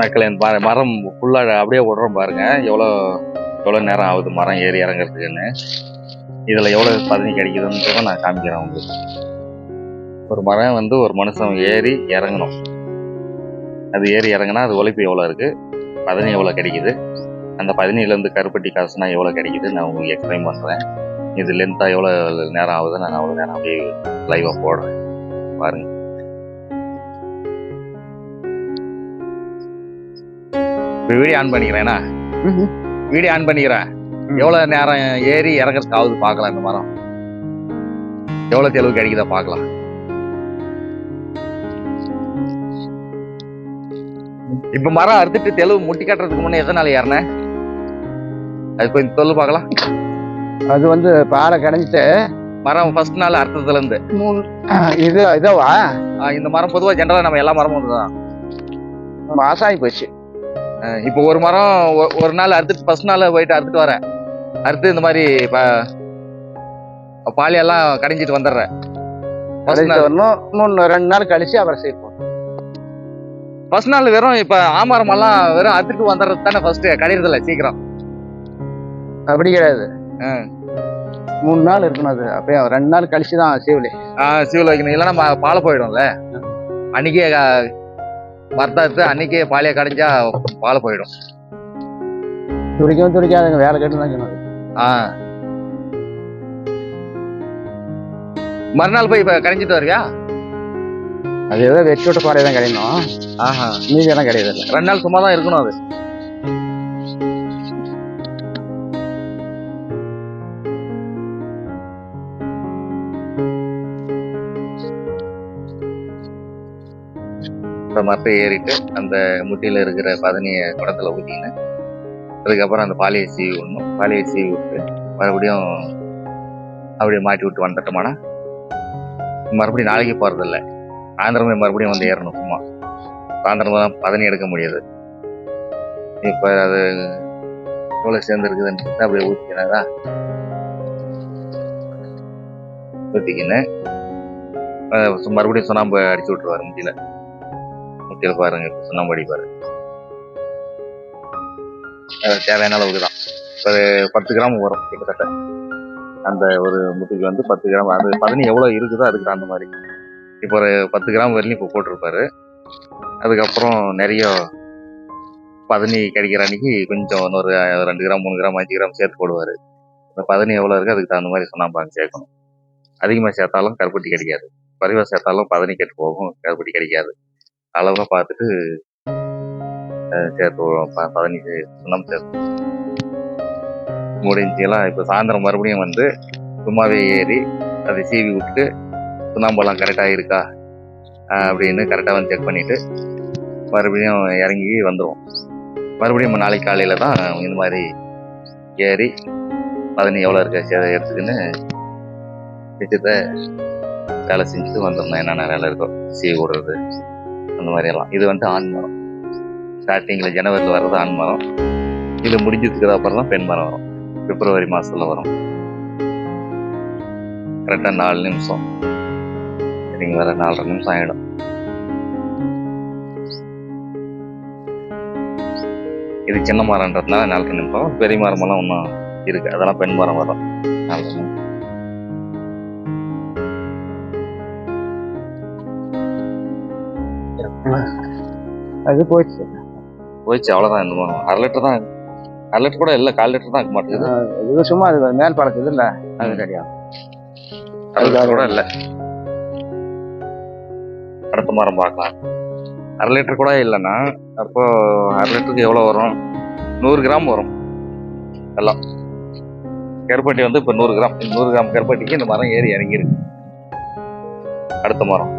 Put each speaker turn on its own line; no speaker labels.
மக்களே மரம் ஃபுல்லாக அப்படியே விடுறோம் பாருங்க. எவ்வளோ எவ்வளோ நேரம் ஆகுது மரம் ஏறி இறங்குறதுக்குன்னு. இதில் எவ்வளோ பதனி கிடைக்குதுன்றத நான் காமிக்கிறேன் உங்களுக்கு. ஒரு மரம் வந்து ஒரு மனுஷன் ஏறி இறங்கணும். அது ஏறி இறங்குனா அது உழைப்பு எவ்வளோ இருக்குது பதனி எவ்வளோ கிடைக்குது? அந்த பதினிலேருந்து கருப்பட்டி காசுனா எவ்வளோ கிடைக்குது? நான் உங்களுக்கு எக்ஸ்பிளைன் பண்ணுறேன் இது லென்த்தாக எவ்வளோ நேரம் ஆகுது நான் அவ்வளோ நேரம் அப்படியே லைவாக போடுறேன். பாருங்கள் இப்போ வீடியோ ஆன் பண்ணிக்கிறேன்னா வீடியோ ஆன் பண்ணிக்கிறேன். எவ்வளோ நேரம் ஏறி இறங்குறதுக்கு ஆகுது பார்க்கலாம் இந்த மரம். எவ்வளோ தெளிவு கிடைக்குதா பார்க்கலாம். இப்போ மரம் அறுத்துட்டு தெளிவு முட்டி கட்டுறதுக்கு முன்னே எத்தனை நாள் ஏறினேன் அது கொஞ்சம் சொல்லு பார்க்கலாம்.
அது வந்து பாலை கடைஞ்சிட்டு
மரம் ஃபர்ஸ்ட் நாள் அறுத்ததுல இருந்து
மூணு இது இதவா?
இந்த மரம் பொதுவாக ஜென்ரலாக நம்ம எல்லா மரமும் இதுதான்.
மாசாகி போச்சு.
ஆஹ் இப்போ ஒரு மரம் ஒரு நாள் அறுத்துட்டு ஃபர்ஸ்ட் நாள் போயிட்டு அறுத்துட்டு வரேன். அறுத்து இந்த மாதிரி ப- பாலியெல்லாம் கடைஞ்சிட்டு வந்துடுறேன்.
கடைஞ்சிட்டு
நாள்.
மூணு ரெண்டு நாள் கழிச்சு அப்புறம் சேர்ப்போம்.
ஃபர்ஸ்ட் நாள் வெறும் இப்போ ஆமரம் எல்லாம் வெறும் அறுத்துட்டு வந்துடுறது தானே ஃபர்ஸ்ட் கடையிறதில்ல சீக்கிரம்.
அப்படி கிடையாது.
ஆ.
மூணு நாள் இருக்கணும் அது. அப்படியே ரெண்டு நாள் கழிச்சு தான் சீவலி.
ஆஹ் சிவில் வைக்கணும். இல்லைன்னா பாலை போயிடும்ல. அன்னைக்கே வறுத்தாத்து அன்னைக்கே பாலியை கடைஞ்சா பாலை போயிடும்.
துடிக்கவும் துடிக்காதுங்க வேலை கட்டு தான்
ஆ. மறுநாள் போய் இப்போ கடைஞ்சிட்டு வருவியா
அது ஏதோ வெட்டி விட்ட பாறை தான் கிடைக்கணும்
ஆஹா.
மீதி எல்லாம் கிடையாது
ரெண்டு நாள் சும்மா தான் இருக்கணும் அது. அந்த மரத்தை ஏறிட்டு அந்த முட்டியில் இருக்கிற பதனியை குடத்துல ஊற்றின்னு அதுக்கப்புறம் அந்த பாலியை சீவி விடணும். பாலியை சீவி விட்டு மறுபடியும் அப்படியே மாட்டி விட்டு வந்துட்டோமானா? மறுபடியும் நாளைக்கு போகிறதில்ல சாயந்தரமே மறுபடியும் வந்து ஏறணும் சும்மா. சாயந்தரம் தான் பதனி எடுக்க முடியாது. இப்போ அது எவ்வளோ சேர்ந்துருக்குதுன்னு அப்படியே ஊற்றிக்கினதா ஊற்றிக்கினேன் மறுபடியும் சுண்ணாம்பு அடிச்சு விட்டுருவார் முடியல முட்டியில் பாருங்க சொன்னபடி பாருங்க அது தேவையான அளவுக்கு தான் ஒரு பத்து கிராம் வரும் கிட்டத்தட்ட. அந்த ஒரு முட்டிக்கு வந்து பத்து கிராம் அது பதனி எவ்வளோ இருக்குதோ அதுக்கு தகுந்த மாதிரி. இப்போ ஒரு பத்து கிராம் வரலையும் இப்போ போட்டிருப்பாரு. அதுக்கப்புறம் நிறைய பதனி கிடைக்கிற அன்னைக்கு கொஞ்சம் இன்னொரு ரெண்டு கிராம் மூணு கிராம் அஞ்சு கிராம் சேர்த்து போடுவார். இந்த பதனி எவ்வளோ இருக்குது அதுக்கு தகுந்த மாதிரி சுண்ணாம்பாங்க சேர்க்கணும். அதிகமாக சேர்த்தாலும் கருப்பட்டி கிடைக்காது. குறைவாக சேர்த்தாலும் பதனி கெட்டு போகும் கருப்பட்டி கிடைக்காது. அளவாக பார்த்துட்டு சேர்த்து பதினஞ்சு ப- பதனி சுண்ணாம்பு சேர்த்து. முடிஞ்செல்லாம் இப்போ சாயந்தரம் மறுபடியும் வந்து சும்மாவே ஏறி அதை சீவி விட்டு சுண்ணாம்பெல்லாம் கரெக்டாக இருக்கா அப்படின்னு கரெக்டாக வந்து செக் பண்ணிவிட்டு மறுபடியும் இறங்கி வந்துடுவோம் மறுபடியும் நாளைக்கு காலையில் தான் இந்த மாதிரி ஏறி பதனி எவ்வளோ இருக்க சே எடுத்துக்கின்னு மிச்சத்தை வேலை செஞ்சுட்டு வந்துடணும் என்னென்ன வேலை இருக்கோ சீவி விடுறது. அந்த மாதிரி எல்லாம் இது வந்து ஆண் மரம். ஸ்டார்டிங்கில் ஜனவரியில் வர்றது ஆண் மரம். இது முடிஞ்சதுக்கு அப்புறம் தான் பெண் மரம் வரும். பிப்ரவரி மாதத்தில் வரும். கரெக்டாக நாலு நிமிஷம். நீங்கள் வர நாலரை நிமிஷம் ஆகிடும் இது சின்ன மரம்ன்றதுனால நாலரை நிமிஷம். பெரிய மரமெல்லாம் ஒன்றும் இருக்கு. அதெல்லாம் பெண் மரம் வரும். நாலரை நிமிஷம்.
அது போயிடுச்சு.
போயிடுச்சு அவ்வளோதான் இந்த மரம் அரை லிட்டர் தான் அரை லிட்டர் கூட இல்லை கால் லிட்டர் தான் இருக்க மாட்டேங்குது.
இது சும்மா அது மேல் பழக்குது இல்லை. அது ரெடியா
லிட்டர் கூட இல்லை. அடுத்த மரம் பார்க்கலாம். அரை லிட்டர் கூட இல்லைன்னா அப்போ அரை லிட்டருக்கு எவ்வளோ வரும்? நூறு கிராம் வரும். எல்லாம். கருப்பட்டி வந்து இப்போ நூறு கிராம். நூறு கிராம் கருப்பட்டிக்கு இந்த மரம் ஏறி இறங்கியிருக்கு. அடுத்த மரம்